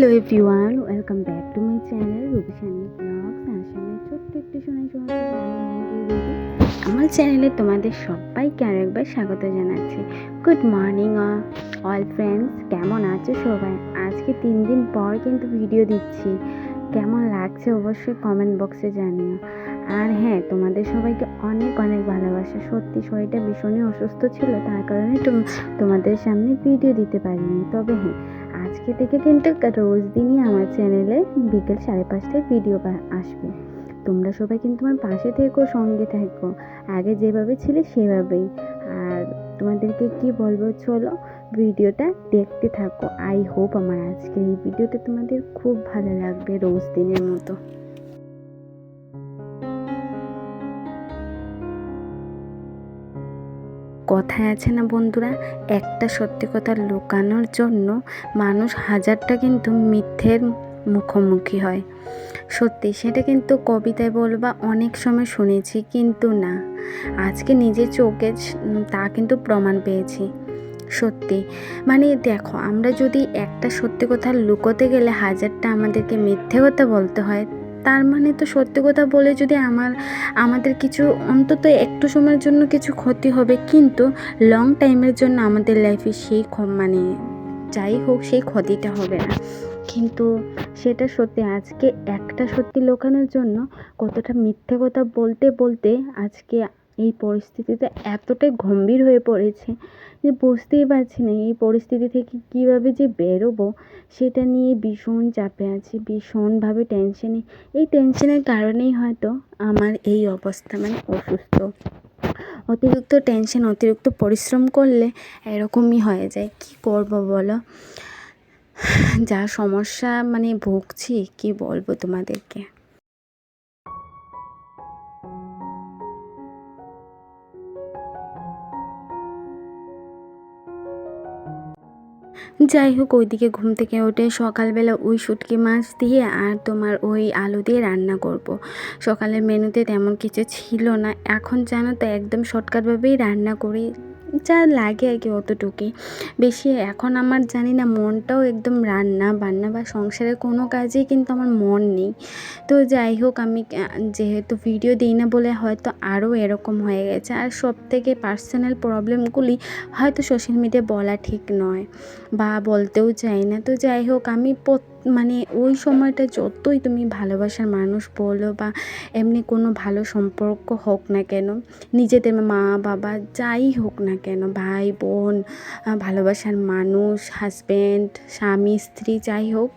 Hello everyone welcome back to my channel Ruby Sanni blogs আসামে ছোট্ট একটি শোনাই আমার চ্যানেলে তোমাদের সবাইকে আরেকবার স্বাগত জানাচ্ছি। গুড মর্নিং অল ফ্রেন্ডস কেমন আছো সবাই? আজকে তিন দিন পর কিন্তু ভিডিও দিচ্ছি। কেমন লাগছে অবশ্যই কমেন্ট বক্সে জানিও। আর হ্যাঁ তোমাদের সবাইকে অনেক অনেক ভালোবাসা। সত্যি, শরীরটা ভীষণই অসুস্থ ছিল, তার কারণে তোম- তোমাদের সামনে ভিডিও দিতে পারিনি। তবে হ্যাঁ আজকে থেকে কিন্তু রোজ দিনই আমার চ্যানেলে বিকেল সাড়ে পাঁচটায় ভিডিও আসবে। তোমরা সবাই কিন্তু আমার পাশে থেকো, সঙ্গে থাকো। আগে যেভাবে ছিলে সেভাবেই। আর তোমাদেরকে কি বলব, চলো ভিডিওটা দেখতে থাকো। আই হোপ আমার আজকের এই ভিডিওটা তোমাদের খুব ভালো লাগবে রোজ দিনের মতো। কথায় আছে না বন্ধুরা? একটা সত্যি কথা লুকানোর জন্য মানুষ হাজারটা কিন্তু মিথ্যের মুখোমুখি হয়। সত্যি, সেটা কিন্তু কবিতায় বলবা অনেক সময় শুনেছি কিন্তু না। আজকে নিজের চোখে তা কিন্তু প্রমাণ পেয়েছি। সত্যি মানে দেখো, আমরা যদি একটা সত্যি কথা লুকোতে গেলে হাজারটা আমাদেরকে মিথ্যে কথা বলতে হয় তার মানে তো সত্যি কথা বলে যদি আমার, আমাদের কিছু অন্তত একটু সময়ের জন্য কিছু ক্ষতি হবে, কিন্তু লং টাইমের জন্য আমাদের লাইফে সেই মানে যাই হোক সেই ক্ষতিটা হবে না। কিন্তু সেটা সত্যি, আজকে একটা সত্যি লোকানোর জন্য কতটা মিথ্যে কথা বলতে বলতে আজকে এই পরিস্থিতিতে এতটাই গম্ভীর হয়ে পড়েছে যে বুঝতেই পারছি না এই পরিস্থিতি থেকে কীভাবে যে বেরোবো, সেটা নিয়ে ভীষণ চাপে আছি, ভীষণভাবে টেনশনে এই টেনশনের কারণেই হয়তো আমার এই অবস্থা মানে অসুস্থ। অতিরিক্ত টেনশন অতিরিক্ত পরিশ্রম করলে এরকমই হয়ে যায়। কি করব বলো? যা সমস্যা মানে ভুগছি, কি বলব তোমাদেরকে? যাই হোক ওইদিকে ঘুম থেকে ওঠে সকালবেলা ওই শুটকি মাছ দিয়ে আর তোমার ওই আলু দিয়ে রান্না করব। সকালের মেনুতে তেমন কিছু ছিল না এখন জানো তো, একদম শর্টকাটভাবেই রান্না করি যা লাগে আর কি অতটুকুই। বেশি এখন আমার জানি না, মনটাও একদম রান্না বান্না বা সংসারের কোনো কাজেই কিন্তু আমার মন নেই। তো যাই হোক, আমি যেহেতু ভিডিও দিই না বলে হয়তো আরও এরকম হয়ে গেছে। আর সব থেকে পার্সোনাল প্রবলেমগুলি হয়তো সোশ্যাল মিডিয়া বলা ঠিক নয় বা বলতেও চাই না। তো যাই হোক, আমি প্রত- মানে ওই সময়টা যতই তুমি ভালোবাসার মানুষ বলো বা এমনি কোনো ভালো সম্পর্ক হোক না কেন, নিজেদের মা, বাবা যাই হোক না কেন, ভাই, বোন ভালোবাসার মানুষ হাজব্যান্ড স্বামী, স্ত্রী যাই হোক।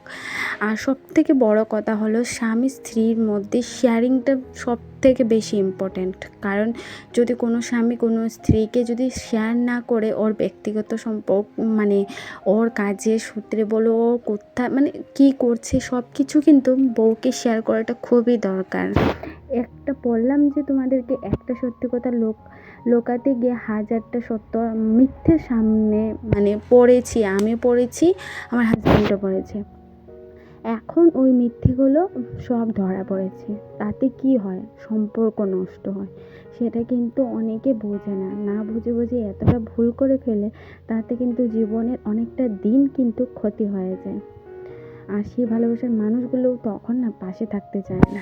আর সব থেকে বড় কথা হলো স্বামী, স্ত্রীর মধ্যে শেয়ারিংটা সব থেকে বেশি ইম্পর্ট্যান্ট কারণ যদি কোনো স্বামী কোনো স্ত্রীকে যদি শেয়ার না করে ওর ব্যক্তিগত সম্পর্ক মানে ওর কাজের সূত্রে বলো, ও কোথায় মানে কী করছে সব কিছু কিন্তু বউকে শেয়ার করাটা খুবই দরকার। একটা বললাম যে তোমাদেরকে একটা সত্যি কথা, লোক, লোকাতে গিয়ে হাজারটা সত্য মিথ্যের সামনে মানে পড়েছি, আমি পড়েছি, আমার হাজব্যান্ডও পড়েছে। এখন ওই মিথ্যেগুলো সব ধরা পড়েছে। তাতে কি হয়? সম্পর্ক নষ্ট হয়। সেটা কিন্তু অনেকে বোঝে না। না বুঝে বুঝে এতটা ভুল করে ফেলে, তাতে কিন্তু জীবনের অনেকটা দিন কিন্তু ক্ষতি হয়ে যায়। আর সেই ভালোবাসার মানুষগুলোও তখন না পাশে থাকতে চায় না।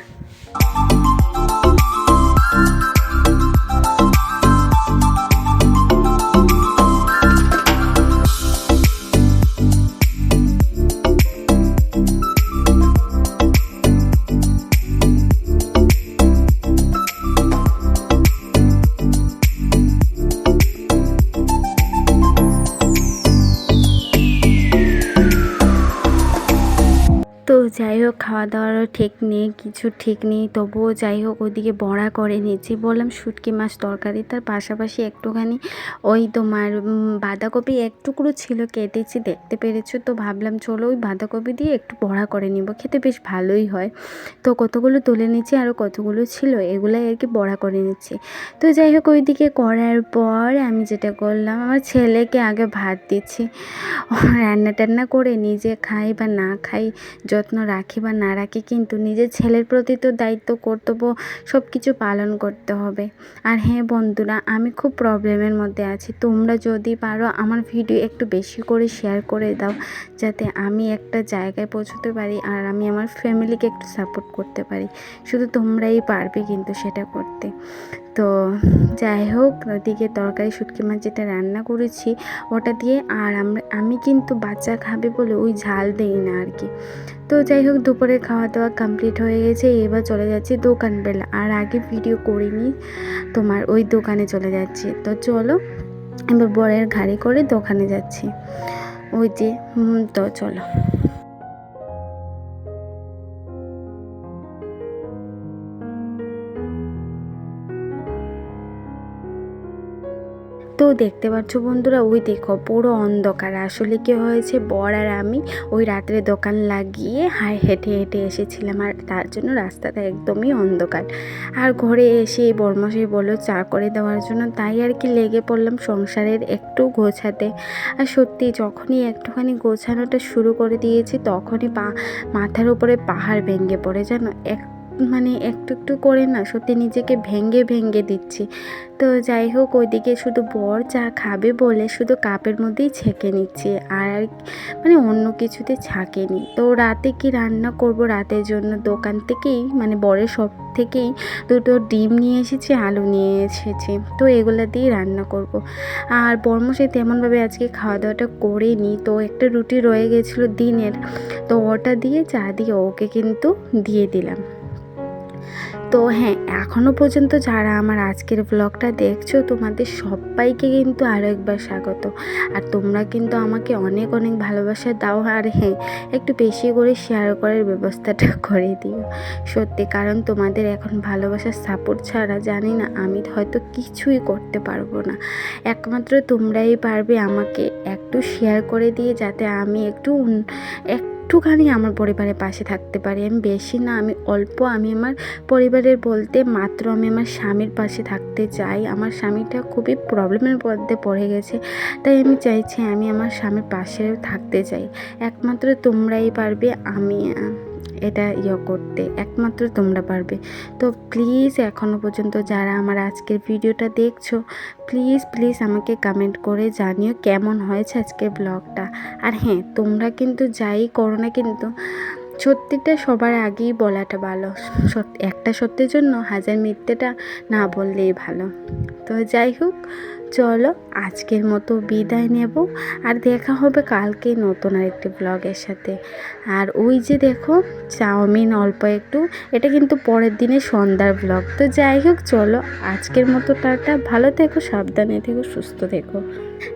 যাই হোক খাওয়া দাওয়ারও ঠিক নেই, কিছু ঠিক নেই। তবুও যাই হোক, ওইদিকে বড়া করে নিয়েছি বললাম, শুটকি মাছ তরকারি। তার পাশাপাশি একটুখানি ওই তোমার বাঁধাকপি এক টুকরো ছিল, কেটেছি। দেখতে পেরেছ তো? ভাবলাম, চলো ওই বাঁধাকপি দিয়ে একটু বড়া করে নিব। খেতে বেশ ভালোই হয়। তো কতগুলো তুলে নিচ্ছি আরও কতগুলো ছিল, এগুলাই আর কি বড়া করে নিচ্ছি। তো যাই হোক, ওইদিকে করার পর আমি যেটা করলাম, আমার ছেলেকে আগে ভাত দিচ্ছি। রান্না টান্না করে নিজে খাই বা না খাই, যত্ন রাখি বা না রাখি কিন্তু নিজের ছেলের প্রতি তো দায়িত্ব, কর্তব্য সব কিছু পালন করতে হবে। আর হ্যাঁ বন্ধুরা, আমি খুব প্রবলেমের মধ্যে আছি। তোমরা যদি পারো আমার ভিডিও একটু বেশি করে শেয়ার করে দাও, যাতে আমি একটা জায়গায় পৌঁছতে পারি আর আমি আমার ফ্যামিলিকে একটু সাপোর্ট করতে পারি। শুধু তোমরাই পারবে কিন্তু সেটা করতে। তো যাই হোক, ওদিকে তরকারি, শুটকি মাছ যেটা রান্না করেছি, ওটা দিয়ে আর আমরা আমি কিন্তু বাচ্চা খাবে বলে ওই ঝাল দিই না আর কি। তো যাই হোক দুপুরে খাওয়া দাওয়া কমপ্লিট হয়ে গেছে, এবার চলে যাচ্ছি দোকান বেলা। আর আগে ভিডিও করিনি, তোমার ওই দোকানে চলে যাচ্ছি। তো চলো, এবার বরের গাড়ি করে দোকানে যাচ্ছি। ওই যে তো চলো। তো দেখতে পাচ্ছ বন্ধুরা, ওই দেখো পুরো অন্ধকার। আসলে কি হয়েছে, বর আর আমি ওই রাত্রে দোকান লাগিয়ে হাই হেঁটে হেঁটে এসেছিলাম আর তার জন্য রাস্তাটা একদমই অন্ধকার। আর ঘরে এসে এই বর্মশাই বলল, চা করে দেওয়ার জন্য। তাই আর কি লেগে পড়লাম সংসারের একটু গোছাতে। আর সত্যি যখনই একটুখানি গোছানোটা শুরু করে দিয়েছি, তখনই পা, মাথার উপরে পাহাড় ভেঙে পড়ে, জানো? এক মানে একটু একটু করে না, সত্যি নিজেকে ভেঙে ভেঙ্গে দিচ্ছি। তো যাই হোক, ওইদিকে শুধু বর চা খাবে বলে শুধু কাপের মধ্যেই ছেঁকে নিচ্ছে। আর মানে অন্য কিছুতে ছাঁকেনি। তো রাতে কি রান্না করব রাতের জন্য? দোকান থেকেই মানে বরের সব থেকেই দুটো ডিম নিয়ে এসেছি, আলু নিয়ে এসেছি। তো এগুলো দিয়েই রান্না করব। আর বর্মশাই তেমনভাবে আজকে খাওয়া দাওয়াটা করেনি। তো একটা রুটি রয়ে গেছিল দিনের। তো ওটা দিয়ে চা দিয়ে ওকে কিন্তু দিয়ে দিলাম। তো হ্যাঁ এখনও পর্যন্ত যারা আমার আজকের ব্লগটা দেখছ, তোমাদের সবাইকে কিন্তু আরও একবার স্বাগত। আর তোমরা কিন্তু আমাকে অনেক অনেক ভালোবাসা দাও। আর হ্যাঁ একটু বেশি করে শেয়ার করার ব্যবস্থাটা করে দিও। সত্যি, কারণ তোমাদের এখন ভালোবাসার সাপোর্ট ছাড়া জানি না, আমি হয়তো কিছুই করতে পারব না। একমাত্র তোমরাই পারবে আমাকে একটু শেয়ার করে দিয়ে, যাতে আমি একটু উন- একটুখানি আমার পরিবারের পাশে থাকতে পারি। আমি বেশি না, আমি অল্প। আমি আমার পরিবারের বলতে মাত্র আমি আমার স্বামীর পাশে থাকতে চাই। আমার স্বামীটা খুবই প্রবলেমের মধ্যে পড়ে গেছে, তাই আমি চাইছি আমি আমার স্বামীর পাশে থাকতে চাই। একমাত্র তোমরাই পারবে, আমি এটা ইয়ে করতে, একমাত্র তোমরা পারবে। তো প্লিজ এখনও পর্যন্ত যারা আমার আজকের ভিডিওটা দেখছ প্লিজ প্লিজ আমাকে কমেন্ট করে জানিও কেমন হয়েছে আজকের ব্লগটা আর হ্যাঁ তোমরা কিন্তু যাই করো না কিন্তু সত্যিটা সবার আগেই বলাটা ভালো। সত্যি একটা সত্যের জন্য হাজার মিথ্যেটা না বললেই ভালো। তো যাই হোক চলো আজকের মতো বিদায় নেব আর দেখা হবে কালকে নতুন আরেকটি ব্লগের সাথে। আর ওই যে দেখো, চাউমিন অল্প একটু, এটা কিন্তু পরের দিনে সন্ধ্যার ব্লগ তো যাই হোক, চলো আজকের মতো টাটা। ভালো থেকো, সাবধানে থেকো, সুস্থ থেকো।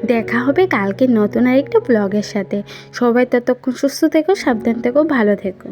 দেখা হবে কালকে নতুন আর আরেকটা ব্লগের সাথে। সবাই ততক্ষণ সুস্থ থেকো, সাবধান থেকো, ভালো থেকো।